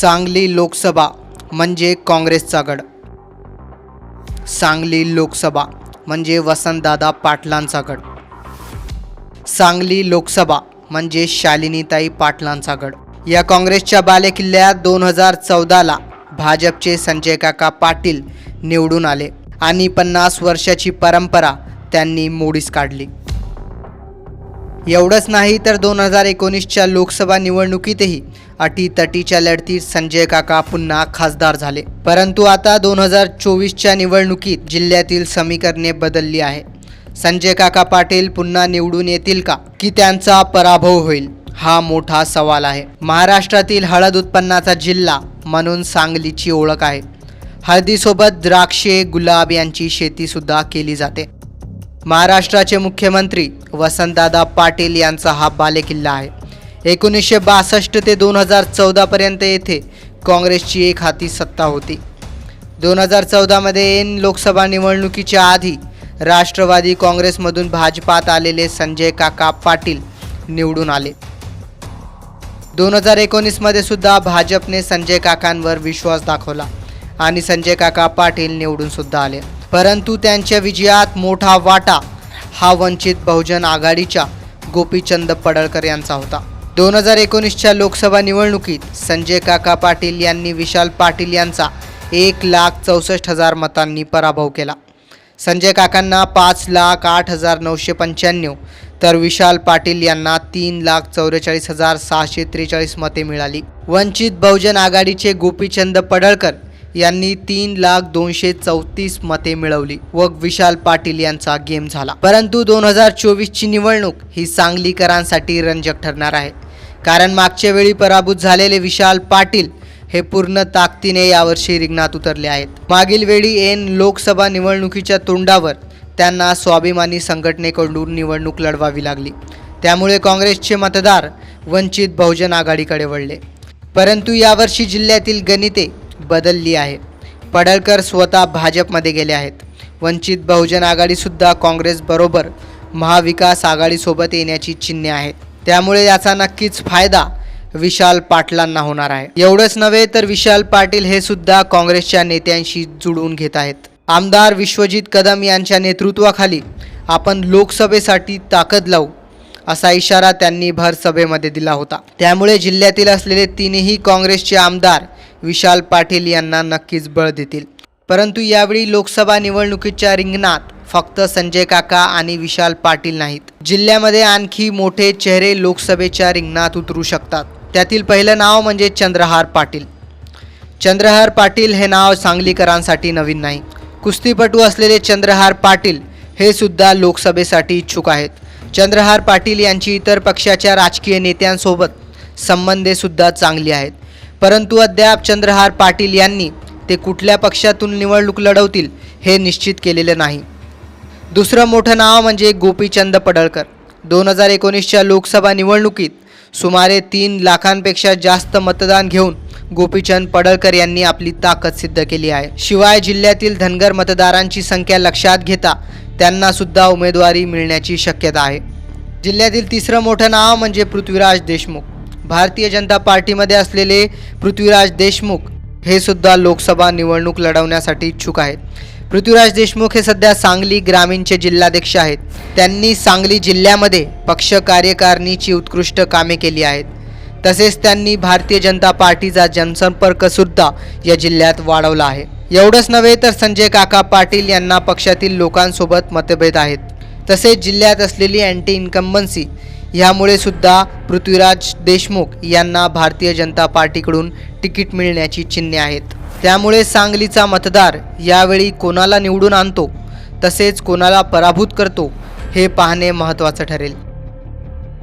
सांगली लोकसभा म्हणजे काँग्रेसचा गड. सांगली लोकसभा म्हणजे वसंतदादा पाटलांचा गड. सांगली लोकसभा म्हणजे शालिनीताई पाटलांचा गड. या काँग्रेसच्या बालेकिल्ल्यात दोन हजार चौदाला भाजपचे संजय काका पाटील निवडून आले आणि पन्नास वर्षाची परंपरा त्यांनी मोडीस काढली. एवढंच नाही तर दोन हजार एकोणीसच्या लोकसभा निवडणुकीतही अटीतटीच्या लढतीत संजय काका पुन्हा खासदार झाले. परंतु आता दोन हजार चोवीसच्या निवडणुकीत जिल्ह्यातील समीकरणे बदलली आहे. संजय काका पाटील पुन्हा निवडून येतील का? की त्यांचा पराभव होईल? हा मोठा सवाल आहे. महाराष्ट्रातील हळद उत्पन्नाचा जिल्हा म्हणून सांगलीची ओळख आहे. हळदीसोबत द्राक्षे गुलाब यांची शेतीसुद्धा केली जाते. महाराष्ट्राचे मुख्यमंत्री वसंतदादा पाटील यांचा हा बालेकिल्ला आहे. एकोणीसशे बासष्ट ते दोन हजार चौदापर्यंत येथे काँग्रेसची एक हाती सत्ता होती. दोन हजार चौदामध्ये एन लोकसभा निवडणुकीच्या आधी राष्ट्रवादी काँग्रेसमधून भाजपात आलेले संजय काका पाटील निवडून आले. दोन हजार एकोणीसमध्ये सुद्धा भाजपने संजय काकांवर विश्वास दाखवला आणि संजय काका पाटील निवडून सुद्धा आले. परंतु त्यांच्या विजयात मोठा वाटा हा वंचित बहुजन आघाडीच्या गोपीचंद पडळकर यांचा होता. दोन हजार एकोणीसच्या लोकसभा निवडणुकीत संजय काका पाटील यांनी विशाल पाटील यांचा एक लाख चौसष्ट हजार मतांनी पराभव केला. संजय काकांना पाच लाख आठ हजार नऊशे पंच्याण्णव तर विशाल पाटील यांना तीन लाख चौवेचाळीस हजार सहाशे त्रेचाळीस मते मिळाली. वंचित बहुजन आघाडीचे गोपीचंद पडळकर यांनी तीन लाख दोनशे चौतीस मते मिळवली व विशाल पाटील यांचा गेम झाला. परंतु दोन हजार चोवीसची निवडणूक ही सांगलीकरांसाठी रंजक ठरणार आहे. कारण मागच्या वेळी पराभूत झालेले विशाल पाटील हे पूर्ण ताकदीने यावर्षी रिंगणात उतरले आहेत. मागील वेळी एन लोकसभा निवडणुकीच्या तोंडावर त्यांना स्वाभिमानी संघटनेकडून निवडणूक लढवावी लागली. त्यामुळे काँग्रेसचे मतदार वंचित बहुजन आघाडीकडे वळले. परंतु यावर्षी जिल्ह्यातील गणिते बदलली आहे. पडळकर स्वतः भाजपमध्ये गेले आहेत. वंचित बहुजन आघाडीसुद्धा काँग्रेसबरोबर महाविकास आघाडीसोबत येण्याची चिन्हे आहेत. त्यामुळे याचा नक्कीच फायदा विशाल पाटलांना होणार आहे. एवढंच नव्हे तर विशाल पाटील हे सुद्धा काँग्रेसच्या नेत्यांशी जुळवून घेत आहेत. आमदार विश्वजित कदम यांच्या नेतृत्वाखाली आपण लोकसभेसाठी ताकद लावू असा इशारा त्यांनी भर सभेमध्ये दिला होता. त्यामुळे जिल्ह्यातील असलेले तीनही काँग्रेसचे आमदार विशाल पाटील यांना नक्कीच बळ देतील. परंतु यावेळी लोकसभा निवडणुकीच्या रिंगणात फक्त संजय काका आणि विशाल पाटील नाहीत. जिल्ह्यामध्ये आणखी मोठे चेहरे लोकसभेच्या रिंगणात उतरू शकतात. त्यातील पहिलं नाव म्हणजे चंद्रहार पाटील. चंद्रहार पाटील हे नाव सांगलीकरांसाठी नवीन नाही. कुस्तीपटू असलेले चंद्रहार पाटील हे सुद्धा लोकसभेसाठी इच्छुक आहेत. चंद्रहार पाटील यांची इतर पक्षाच्या राजकीय नेत्यांसोबत संबंधे सुद्धा चांगली आहेत. परंतु अद्याप चंद्रहार पाटील यांनी ते कुठल्या पक्षातून निवडणूक लढवतील हे निश्चित केलेले नाही. दुसरं मोठं नाव म्हणजे गोपीचंद पडळकर. दोन हजार एकोणीसच्या लोकसभा निवडणुकीत सुमारे तीन लाखांपेक्षा जास्त मतदान घेऊन गोपीचंद पडळकर यांनी आपली ताकद सिद्ध केली आहे. शिवाय जिल्ह्यातील धनगर मतदारांची संख्या लक्षात घेता त्यांना सुद्धा उमेदवारी मिळण्याची शक्यता आहे. जिल्ह्यातील तिसरं मोठं नाव म्हणजे पृथ्वीराज देशमुख. भारतीय जनता पार्टीमध्ये असलेले पृथ्वीराज देशमुख हे सुद्धा लोकसभा निवडणूक लढवण्यासाठी इच्छुक आहेत. पृथ्वीराज देशमुख हे सध्या सांगली ग्रामीणचे जिल्हाध्यक्ष आहेत. त्यांनी सांगली जिल्ह्यामध्ये पक्ष कार्यकारिणीची उत्कृष्ट कामे केली आहेत. तसेच त्यांनी भारतीय जनता पार्टीचा जनसंपर्कसुद्धा या जिल्ह्यात वाढवला आहे. एवढंच नव्हे तर संजय काका पाटील यांना पक्षातील लोकांसोबत मतभेद आहेत. तसेच जिल्ह्यात असलेली अँटी इन्कम्बन्सी ह्यामुळे सुद्धा पृथ्वीराज देशमुख यांना भारतीय जनता पार्टीकडून तिकीट मिळण्याची चिन्हे आहेत. त्यामुळे सांगलीचा मतदार यावेळी कोणाला निवडून आणतो तसेच कोणाला पराभूत करतो हे पाहणे महत्त्वाचं ठरेल.